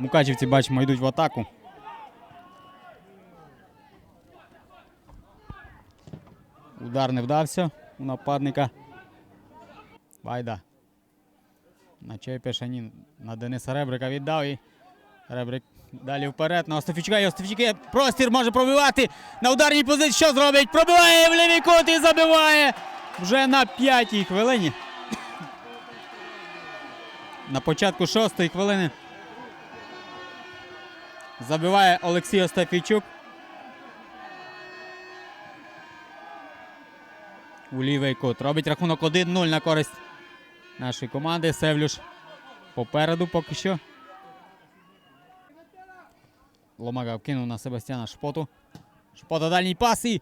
Мукачівці, бачимо, йдуть в атаку. Удар не вдався у нападника. Вайда. На Чепешані на Дениса Ребрика віддав і Ребрик далі вперед на Остафічка. І Остафічки простір може пробивати. На ударній позиції що зробить? Пробиває в лівий кут і забиває вже на п'ятій хвилині. На початку шостої хвилини забиває Олексій Остафійчук. У лівий кут. Робить рахунок 1-0 на користь нашої команди. Севлюш попереду поки що. Ломага вкинув на Себастьяна Шпоту. Шпота дальній пас і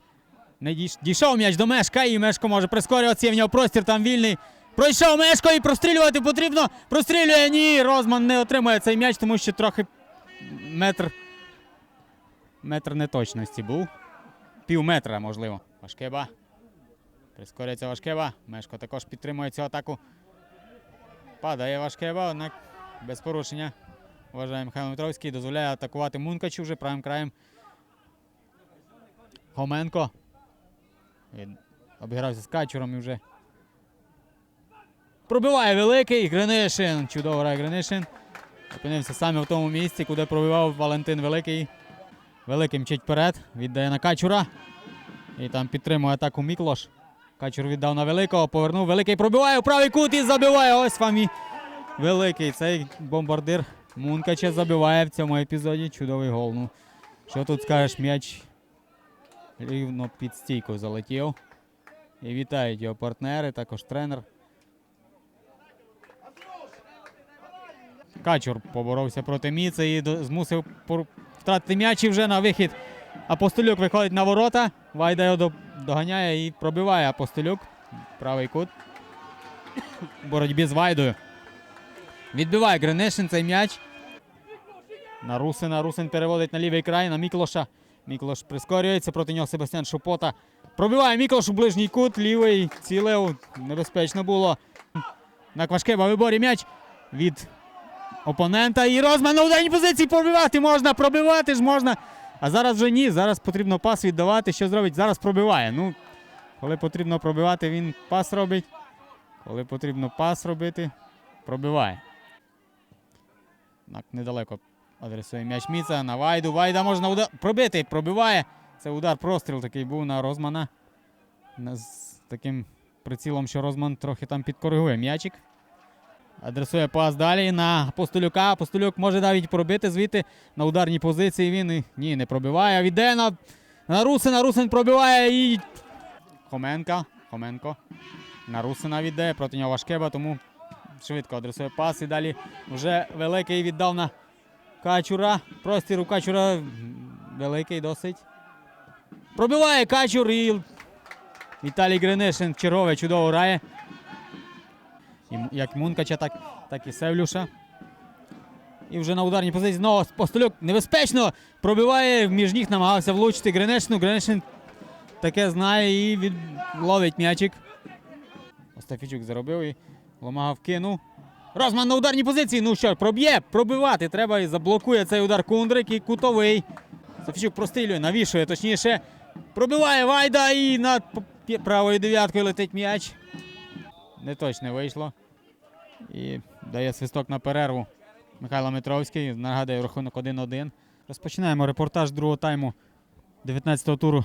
не дійш- дійшов м'яч до Мешка, і Мешко може прискорюватися. В нього простір там вільний. Пройшов Мешко і прострілювати потрібно. Прострілює. Ні, Розман не отримує цей м'яч, тому що трохи метр. Метр неточності був. Пів метра, можливо. Важкеба. Прискорюється Важкеба. Мешко також підтримує цю атаку. Падає Важкеба, однак без порушення. Вважає Михайло Митровський. Дозволяє атакувати Мункачу вже правим краєм. Хоменко. Він обігрався з Качуром і вже. Пробиває великий Гринишин. Чудово грає Гринишин. Опинився саме в тому місці, куди пробивав Валентин Великий. Великий мчить вперед. Віддає на Качура. І там підтримує атаку Міклош. Качур віддав на великого, повернув. Великий пробиває у правий кут і забиває. Ось вам і великий. Цей бомбардир Мункача забиває в цьому епізоді. Чудовий гол. Ну, що тут скажеш, м'яч рівно під стійку залетів. І вітають його партнери, також тренер. Качур поборовся проти Міца і змусив втратити м'яч і вже на вихід. Апостолюк виходить на ворота. Вайда його доганяє і пробиває Апостолюк. Правий кут. В боротьбі з Вайдою. Відбиває Гринишин цей м'яч. На Русина. Русин переводить на лівий край на Міклоша. Міклош прискорюється проти нього Себастьян Шупота. Пробиває Міклош у ближній кут. Лівий цілив. Небезпечно було. На Квашкеба виборі м'яч від опонента. І Розман на ударній позиції пробивати можна. Пробивати ж можна. А зараз вже ні. Зараз потрібно пас віддавати. Що зробить? Зараз пробиває. Ну, коли потрібно пробивати, він пас робить. Коли потрібно пас робити, пробиває. Так, недалеко адресує м'яч Міца на Вайду. Вайда можна удар... пробити. Пробиває. Це удар простріл такий був на Розмана. З таким прицілом, що Розман трохи там підкоригує м'ячик. Адресує пас далі на Апостолюка. Апостолюк може навіть пробити звідти на ударній позиції. Він ні, не пробиває. Віде на, на Русина. Русин пробиває і. Хоменка. Хоменко. На Русина віддає. Проти нього Вашкеба, тому швидко адресує пас. І далі вже великий віддав на Качура. Простір у Качура великий досить. Пробиває Качур і Віталій Гринишин чергове чудово грає. Як Мункача, так, так і Севлюша. І вже на ударній позиції знову Постолюк небезпечно пробиває, між ніг намагався влучити Гринешину. Гринешин таке знає і від... ловить м'ячик. Остафічук заробив і Ломага вкинув. Розман на ударній позиції. Ну що, проб'є, пробивати треба і заблокує цей удар Кундрик і кутовий. Остафічук прострілює, навішує, точніше. Пробиває Вайда і над правою дев'яткою летить м'яч. Не точно вийшло. І дає свисток на перерву. Михайло Митровський нагадує рахунок 1-1. Розпочинаємо репортаж другого тайму 19-го туру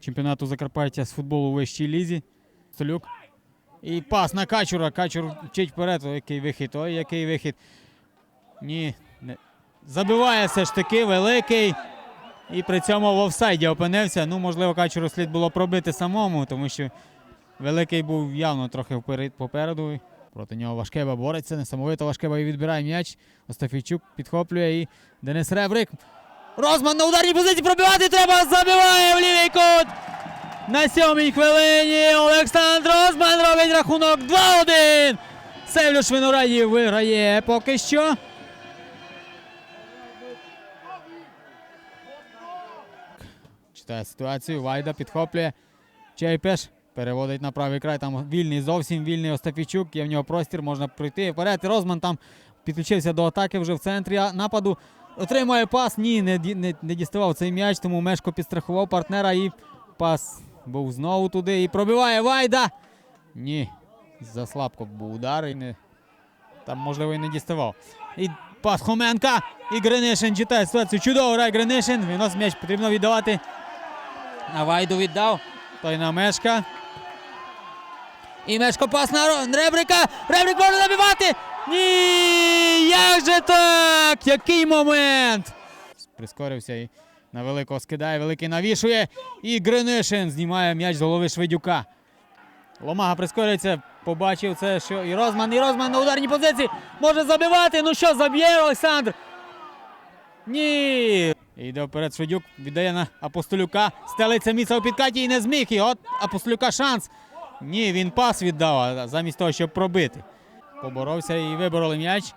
чемпіонату Закарпаття з футболу у вищій лізі. Столюк. І пас на Качура. Качур вчить вперед. Ой, який вихід, ой, який вихід. Ні. Не. Забиває все ж таки великий. І при цьому в офсайді опинився. Ну, можливо, Качуру слід було пробити самому, тому що великий був явно трохи попереду. Проти нього Вашкеба бореться, несамовито Вашкеба і відбирає м'яч. Остафійчук підхоплює і Денис Ребрик. Розман на ударній позиції пробивати треба. Забиває в лівий кут. На сьомій хвилині Олександр Розман робить рахунок 2-1. Севлюш Винораїв виграє поки що. Читає ситуацію. Вайда підхоплює. Чайпеш переводить на правий край. Там вільний, зовсім вільний Остафійчук. Є в нього простір, можна пройти вперед. Розман там підключився до атаки вже в центрі нападу. Отримує пас. Ні, не, не, не діставав цей м'яч, тому Мешко підстрахував партнера і пас був знову туди. І пробиває Вайда. Ні. Заслабко був удар і не. Там, можливо, і не діставав. І пас Хоменка. І Гринишин читає ситуацію. Чудово грає Гринишин. Винос м'яч потрібно віддавати. А Вайду віддав. Той на Мешка. І Мешко пас Ребрика. Ребрик може забивати. Ні! Як же так? Який момент? Прискорився і на великого скидає, великий навішує. І Гринишин знімає м'яч з голови Шведюка. Ломага прискорюється, побачив це, що і Розман, і Розман на ударній позиції може забивати. Ну що, заб'є Олександр? Ні. Йде вперед Шведюк, віддає на Апостолюка. Стелиться міцно у підкаті і не зміг. І от Апостолюка шанс. Ні, він пас віддав, замість того, щоб пробити. Поборовся і вибороли м'яч.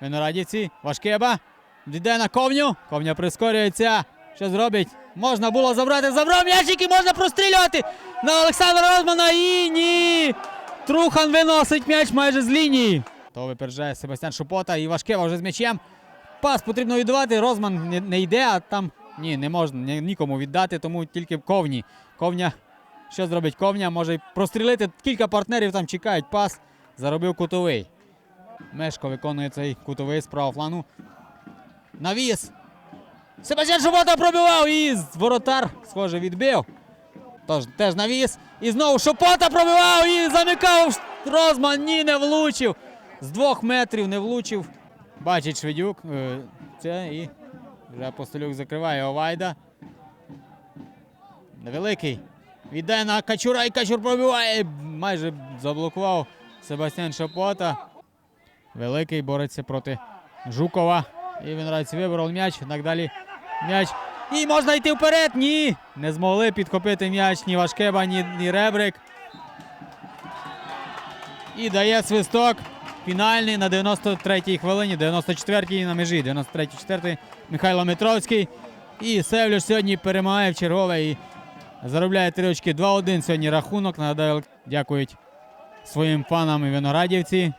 Виноградівці. Важкеба. Йде на ковню. Ковня прискорюється. Що зробить? Можна було забрати. Забрав м'ячик і можна прострілювати на Олександра Розмана. І ні. Трухан виносить м'яч майже з лінії. То випереджає Себастьян Шупота і Важкева вже з м'ячем. Пас потрібно віддавати. Розман не, йде, а там ні, не можна нікому віддати, тому тільки ковні. Ковня. Що зробить ковня? Може прострілити. Кілька партнерів там чекають. Пас. Заробив кутовий. Мешко виконує цей кутовий з правого флану. Навіс. Себастьян Шубота пробивав і воротар, схоже, відбив. Тож теж навіс. І знову Шопота пробивав і замикав Розман. Ні, не влучив. З двох метрів не влучив. Бачить Шведюк. е, Це і вже Апостолюк закриває Овайда. Невеликий. Віддає на Качура і Качур пробиває. Майже заблокував Себастьян Шопота. Великий бореться проти Жукова. І він радиться виборов м'яч. Так далі. М'яч. І можна йти вперед. Ні. Не змогли підхопити м'яч ні Вашкеба, ні, ні Ребрик. І дає свисток. Фінальний на 93-й хвилині, 94-й на межі, 93-4 Михайло Митровський. І Севлюш сьогодні перемагає в чергове заробляє три очки. 2-1 сьогодні рахунок. Нагадаю, дякують своїм фанам і виноградівці.